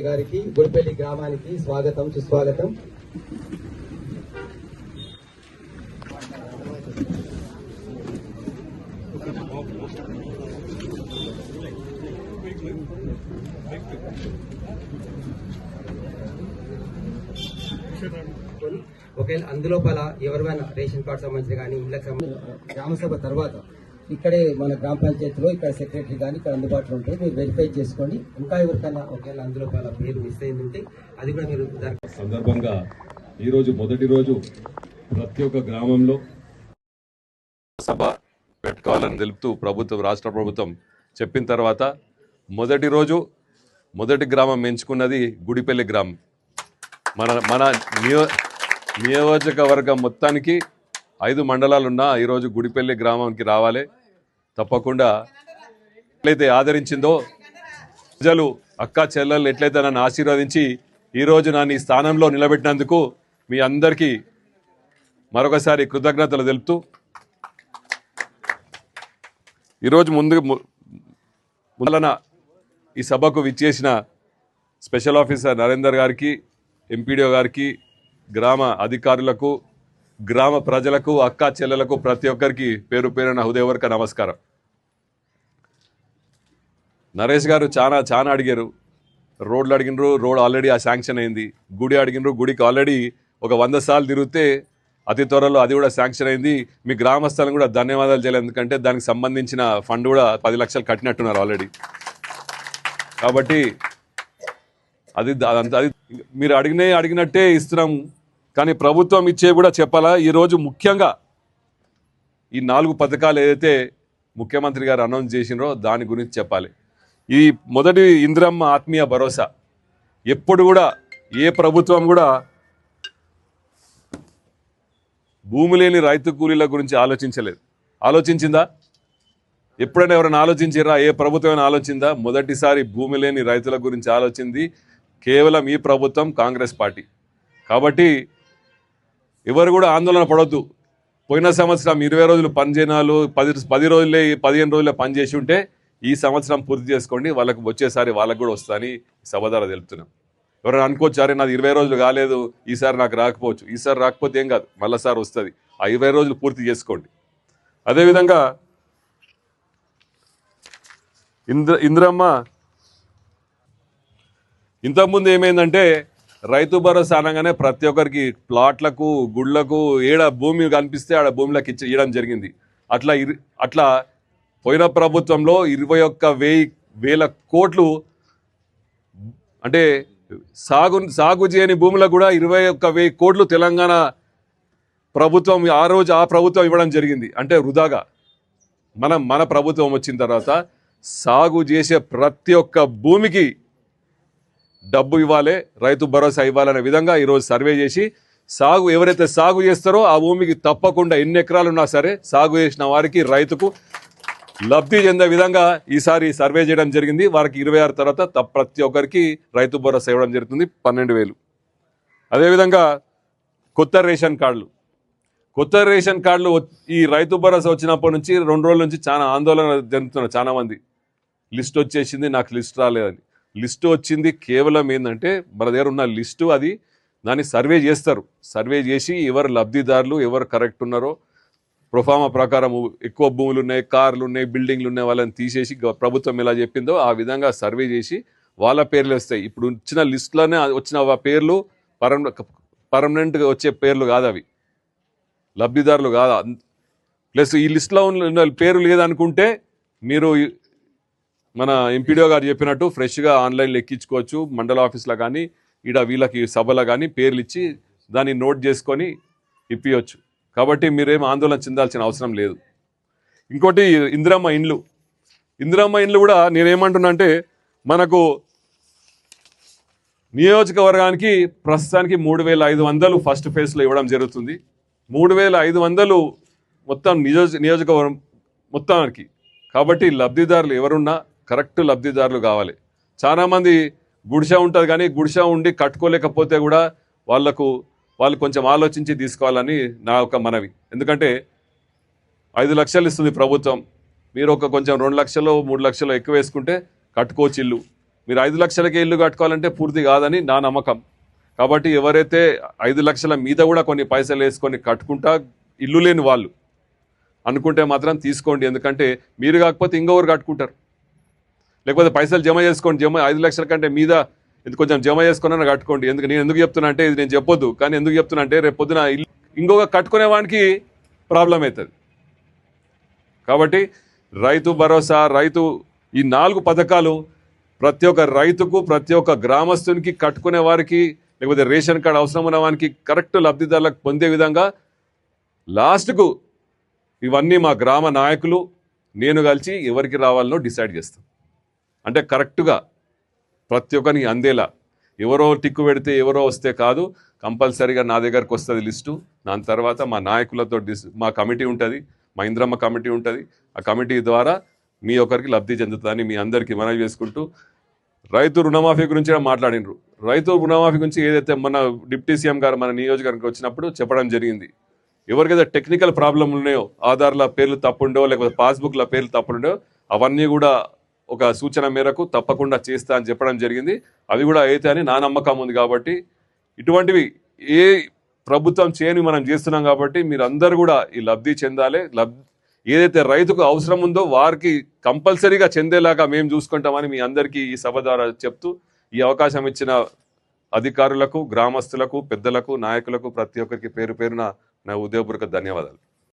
MLA గారికి గుడిపల్లి గ్రామానికి స్వాగతం సుస్వాగతం. ఒకవేళ అందులోపల ఎవరివైనా రేషన్ కార్డు సంబంధించిన కానీ ఇళ్ళకి సంబంధించిన గ్రామసభ తర్వాత ఇక్కడే మన గ్రామ పంచాయతీలో ఇక్కడ సెక్రటరీ కానీ ఇక్కడ అందుబాటులో ఉంటుంది మీరు వెరిఫై చేసుకోండి. ఇంకా ఎవరికైనా ఒకవేళ అందులో పేరు మిస్ అయింది ఉంటే అది కూడా మీరు సందర్భంగా ఈరోజు మొదటి రోజు ప్రతి ఒక్క గ్రామంలో సభ పెట్టుకోవాలని తెలుపుతూ ప్రభుత్వం రాష్ట్ర ప్రభుత్వం చెప్పిన తర్వాత మొదటి రోజు మొదటి గ్రామం ఎంచుకున్నది గుడిపల్లి గ్రామం. మన మన నియో నియోజకవర్గం మొత్తానికి ఐదు మండలాలున్నా ఈరోజు గుడిపల్లి గ్రామానికి రావాలి. తప్పకుండా ఎట్లయితే ఆదరించిందో ప్రజలు అక్క చెల్లెలు ఎట్లయితే నన్ను ఆశీర్వదించి ఈరోజు నన్ను ఈ స్థానంలో నిలబెట్టినందుకు మీ అందరికీ మరొకసారి కృతజ్ఞతలు తెలుపుతూ ఈరోజు ముందు ము- ముందలన ఈ సభకు విచ్చేసిన స్పెషల్ ఆఫీసర్ నరేందర్ గారికి ఎంపీడీఓ గారికి గ్రామ అధికారులకు గ్రామ ప్రజలకు అక్క చెల్లెలకు ప్రతి ఒక్కరికి పేరు పేరున హృదయవర్క నమస్కారం. నరేష్ గారు చాలా చాలా అడిగారు. రోడ్లు అడిగినరు రోడ్ ఆల్రెడీ ఆ శాంక్షన్ అయింది. గుడి అడిగినరు గుడికి ఆల్రెడీ ఒక వంద సార్లు తిరిగితే అతి త్వరలో అది కూడా శాంక్షన్ అయింది. మీ గ్రామస్థలం కూడా ధన్యవాదాలు చేయాలి ఎందుకంటే దానికి సంబంధించిన ఫండ్ కూడా పది లక్షలు కట్టినట్టున్నారు ఆల్రెడీ కాబట్టి అది అదంతా అది మీరు అడిగినే అడిగినట్టే ఇస్తున్నాం. కానీ ప్రభుత్వం ఇచ్చే కూడా చెప్పాలా? ఈరోజు ముఖ్యంగా ఈ నాలుగు పథకాలు ఏదైతే ముఖ్యమంత్రి గారు అనౌన్స్ చేసినారో దాని గురించి చెప్పాలి. ఈ మొదటి ఇందిరమ్మ ఆత్మీయ భరోసా. ఎప్పుడు కూడా ఏ ప్రభుత్వం కూడా భూమి లేని రైతు కూలీల గురించి ఆలోచించలేదు. ఆలోచించిందా? ఎప్పుడైనా ఎవరైనా ఆలోచించారా? ఏ ప్రభుత్వం ఆలోచిందా? మొదటిసారి భూమి లేని రైతుల గురించి ఆలోచింది కేవలం ఈ ప్రభుత్వం కాంగ్రెస్ పార్టీ. కాబట్టి ఎవరు కూడా ఆందోళన పడొద్దు. పోయిన సంవత్సరం ఇరవై రోజులు పనిచేయనాలు పది పది రోజులే పదిహేను రోజులే పనిచేసి ఉంటే ఈ సంవత్సరం పూర్తి చేసుకోండి వాళ్ళకు వచ్చేసారి వాళ్ళకు కూడా వస్తుందని సభ తెలుపుతున్నాం ఎవరైనా అనుకోవచ్చారే నాది ఇరవై రోజులు కాలేదు ఈసారి నాకు రాకపోవచ్చు. ఈసారి రాకపోతే ఏం కాదు మళ్ళీ సార్ వస్తుంది. ఆ ఇరవై రోజులు పూర్తి చేసుకోండి. అదేవిధంగా ఇంద్ర ఇంద్రమ్మ ఇంతకుముందు ఏమైందంటే రైతు భరోసా అనగానే ప్రతి ఒక్కరికి ప్లాట్లకు గుళ్ళకు ఏడ భూమి కనిపిస్తే ఆడ భూమిలోకి ఇచ్చి ఇవ్వడం జరిగింది. అట్లా ఇరు- అట్లా పోయిన ప్రభుత్వంలో ఇరవై ఒక్క వెయ్యి వేల కోట్లు అంటే సాగు సాగు చేయని భూములకు కూడా ఇరవై ఒక్క వెయ్యి కోట్లు తెలంగాణ ప్రభుత్వం ఆ రోజు ఆ ప్రభుత్వం ఇవ్వడం జరిగింది. అంటే వృధాగా. మనం మన ప్రభుత్వం వచ్చిన తర్వాత సాగు చేసే ప్రతి ఒక్క భూమికి డబ్బు ఇవ్వాలి రైతు భరోసా ఇవ్వాలనే విధంగా ఈరోజు సర్వే చేసి సాగు ఎవరైతే సాగు చేస్తారో ఆ భూమికి తప్పకుండా ఎన్ని ఎకరాలు ఉన్నా సరే సాగు చేసిన వారికి రైతుకు లబ్ధి చెందే విధంగా ఈసారి సర్వే చేయడం జరిగింది. వారికి ఇరవై ఆరు తర్వాత ప్రతి ఒక్కరికి రైతు భరోసా ఇవ్వడం జరుగుతుంది. పన్నెండు వేలు. అదేవిధంగా కొత్త రేషన్ కార్డులు. కొత్త రేషన్ కార్డులు ఈ రైతు భరోసా వచ్చినప్పటి నుంచి రెండు రోజుల నుంచి చాలా ఆందోళన జరుగుతున్నారు చాలామంది. లిస్ట్ వచ్చేసింది నాకు లిస్ట్ రాలేదని. లిస్ట్ వచ్చింది కేవలం ఏంటంటే మన దగ్గర ఉన్న లిస్టు అది దాన్ని సర్వే చేస్తారు. సర్వే చేసి ఎవరు లబ్ధిదారులు ఎవరు కరెక్ట్ ఉన్నారో ప్రొఫామా ప్రకారం ఎక్కువ భూములు ఉన్నాయి కార్లు ఉన్నాయి బిల్డింగ్లు ఉన్నాయి వాళ్ళని తీసేసి ప్రభుత్వం ఎలా చెప్పిందో ఆ విధంగా సర్వే చేసి వాళ్ళ పేర్లు వస్తాయి. ఇప్పుడు వచ్చిన లిస్టులోనే వచ్చిన పేర్లు పర్మ పర్మనెంట్గా వచ్చే పేర్లు కాదు అవి. లబ్ధిదారులు కాదు. ప్లస్ ఈ లిస్టులో ఉన్న పేరు లేదనుకుంటే మీరు మన ఎంపీడీఓ గారు చెప్పినట్టు ఫ్రెష్గా ఆన్లైన్లో ఎక్కించుకోవచ్చు మండల ఆఫీస్లో కానీ ఈడ వీళ్ళకి సభలో కానీ పేర్లు ఇచ్చి దాన్ని నోట్ చేసుకొని ఇప్పియొచ్చు. కాబట్టి మీరేం ఆందోళన చెందాల్సిన అవసరం లేదు. ఇంకోటి ఇందిరమ్మ ఇండ్లు. ఇందిరమ్మ ఇండ్లు కూడా నేనేమంటున్నా అంటే మనకు నియోజకవర్గానికి ప్రస్తుతానికి మూడు వేల ఐదు వందలు ఫస్ట్ ఫేజ్లో ఇవ్వడం జరుగుతుంది. మూడు వేల ఐదు వందలు మొత్తం నియోజ నియోజకవర్గం మొత్తానికి. కాబట్టి లబ్ధిదారులు ఎవరున్నా కరెక్ట్ లబ్ధిదారులు కావాలి. చాలామంది గుడిసె ఉంటుంది కానీ గుడిసె ఉండి కట్టుకోలేకపోతే కూడా వాళ్ళకు వాళ్ళు కొంచెం ఆలోచించి తీసుకోవాలని నా ఒక మనవి. ఎందుకంటే ఐదు లక్షలు ఇస్తుంది ప్రభుత్వం. మీరు ఒక కొంచెం రెండు లక్షలు మూడు లక్షలు ఎక్కువ వేసుకుంటే కట్టుకోవచ్చు ఇల్లు. మీరు ఐదు లక్షలకే ఇల్లు కట్టుకోవాలంటే పూర్తి కాదని నా నమ్మకం. కాబట్టి ఎవరైతే ఐదు లక్షల మీద కూడా కొన్ని పైసలు వేసుకొని కట్టుకుంటా ఇల్లు లేని వాళ్ళు అనుకుంటే మాత్రం తీసుకోండి. ఎందుకంటే మీరు కాకపోతే ఇంకొకరు కట్టుకుంటారు. లేకపోతే పైసలు జమ చేసుకోండి. జమ ఐదు లక్షల కంటే మీద ఇది కొంచెం జమ చేసుకుని కట్టుకోండి. ఎందుకు నేను ఎందుకు చెప్తున్నా అంటే ఇది నేను చెప్పొద్దు. కానీ ఎందుకు చెప్తున్నా అంటే రేపు పొద్దున ఇంకొక కట్టుకునే వానికి ప్రాబ్లం అవుతుంది. కాబట్టి రైతు భరోసా రైతు ఈ నాలుగు పథకాలు ప్రతి ఒక్క రైతుకు ప్రతి ఒక్క గ్రామస్తునికి కట్టుకునే వారికి లేకపోతే రేషన్ కార్డు అవసరం ఉన్న వారికి కరెక్ట్ లబ్ధిదారులకు పొందే విధంగా లాస్ట్కు ఇవన్నీ మా గ్రామ నాయకులు నేను కలిసి ఎవరికి రావాలనో డిసైడ్ చేస్తాం. అంటే కరెక్ట్గా ప్రతి ఒక్కరికి అందేలా. ఎవరో టిక్కు పెడితే ఎవరో వస్తే కాదు కంపల్సరీగా నా దగ్గరకు వస్తుంది లిస్టు. దాని తర్వాత మా నాయకులతో డిస్ మా కమిటీ ఉంటుంది మా ఇంద్రమ్మ కమిటీ ఉంటుంది. ఆ కమిటీ ద్వారా మీ ఒక్కరికి లబ్ధి చెందుతుందని మీ అందరికీ మనవి చేసుకుంటూ రైతు రుణమాఫీ గురించి కూడా మాట్లాడినరు. రైతు రుణమాఫీ గురించి ఏదైతే మన డిప్యూటీ సీఎం గారు మన నియోజకవర్గానికి వచ్చినప్పుడు చెప్పడం జరిగింది. ఎవరికైతే టెక్నికల్ ప్రాబ్లం ఉన్నాయో ఆధార్ల పేర్లు తప్పుండో లేకపోతే పాస్బుక్ల పేర్లు తప్పుండో అవన్నీ కూడా ఒక సూచన మేరకు తప్పకుండా చేస్తా అని చెప్పడం జరిగింది. అవి కూడా అయితే అని నా నమ్మకం ఉంది కాబట్టి ఇటువంటివి ఏ ప్రభుత్వం చేయని మనం చేస్తున్నాం కాబట్టి మీరు అందరూ కూడా ఈ లబ్ధి చెందాలి. లబ్ ఏదైతే రైతుకు అవసరం ఉందో వారికి కంపల్సరీగా చెందేలాగా మేము చూసుకుంటామని మీ అందరికీ ఈ సభ ద్వారా చెప్తూ ఈ అవకాశం ఇచ్చిన అధికారులకు గ్రామస్తులకు పెద్దలకు నాయకులకు ప్రతి ఒక్కరికి పేరు పేరున నా ఉదయపూర్వక ధన్యవాదాలు.